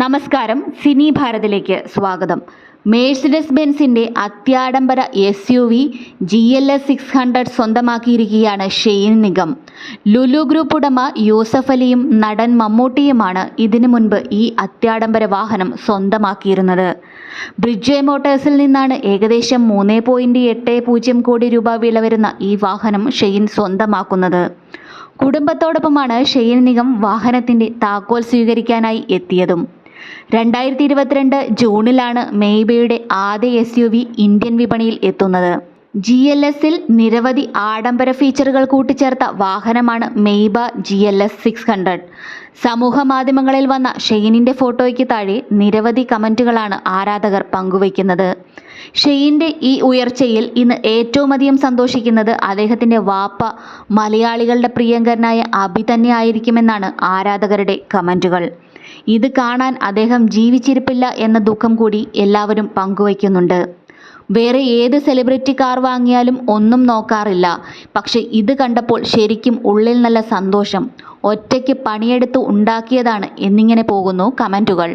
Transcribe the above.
നമസ്കാരം സിനി ഭാരതിലേക്ക് സ്വാഗതം. മേഴ്സിഡസ് ബെൻസിന്റെ അത്യാഡംബര S U V G L S six hundred സ്വന്തമാക്കിയിരിക്കുകയാണ് Shane Nigam. Lulu group ഉടമ യൂസഫ് അലിയും നടൻ മമ്മൂട്ടിയുമാണ് ഇതിനു മുൻപ് ഈ അത്യാഡംബര വാഹനം സ്വന്തമാക്കിയിരുന്നത്. ബ്രിഡ്ജെ മോട്ടേഴ്സിൽ നിന്നാണ് ഏകദേശം മൂന്ന് പോയിന്റ് എട്ട് പൂജ്യം കോടി രൂപ വില വരുന്ന ഈ വാഹനം ഷെയ്ൻ സ്വന്തമാക്കുന്നത്. കുടുംബത്തോടൊപ്പമാണ് ഷെയ്ൻ നിഗം വാഹനത്തിന്റെ താക്കോൽ സ്വീകരിക്കാനായി എത്തിയതും. രണ്ടായിരത്തി ഇരുപത്തിരണ്ട് ജൂണിലാണ് മെയ്ബയുടെ ആദ്യ എസ് യു വി ഇന്ത്യൻ വിപണിയിൽ എത്തുന്നത്. ജി എൽ എസിൽ നിരവധി ആഡംബര ഫീച്ചറുകൾ കൂട്ടിച്ചേർത്ത വാഹനമാണ് Maybach G L S six hundred സമൂഹ മാധ്യമങ്ങളിൽ വന്ന ഷെയ്നിന്റെ ഫോട്ടോയ്ക്ക് താഴെ നിരവധി കമന്റുകളാണ് ആരാധകർ പങ്കുവയ്ക്കുന്നത്. ഷെയ്ന്റെ ഈ ഉയർച്ചയിൽ ഇന്ന് ഏറ്റവും അധികം സന്തോഷിക്കുന്നത് അദ്ദേഹത്തിന്റെ വാപ്പ മലയാളികളുടെ പ്രിയങ്കരനായ അഭി തന്നെ ആയിരിക്കുമെന്നാണ് ആരാധകരുടെ കമന്റുകൾ ഇത് കാണാൻ അദ്ദേഹം ജീവിച്ചിരിപ്പില്ല എന്ന ദുഃഖം കൂടി എല്ലാവരും പങ്കുവയ്ക്കുന്നുണ്ട്. വേറെ ഏത് സെലിബ്രിറ്റി കാർ വാങ്ങിയാലും ഒന്നും നോക്കാറില്ല. പക്ഷെ ഇത് കണ്ടപ്പോൾ ശരിക്കും ഉള്ളിൽ നല്ല സന്തോഷം. ഒറ്റയ്ക്ക് പണിയെടുത്ത് ഉണ്ടാക്കിയതാണ് എന്നിങ്ങനെ പോകുന്നു കമന്റുകൾ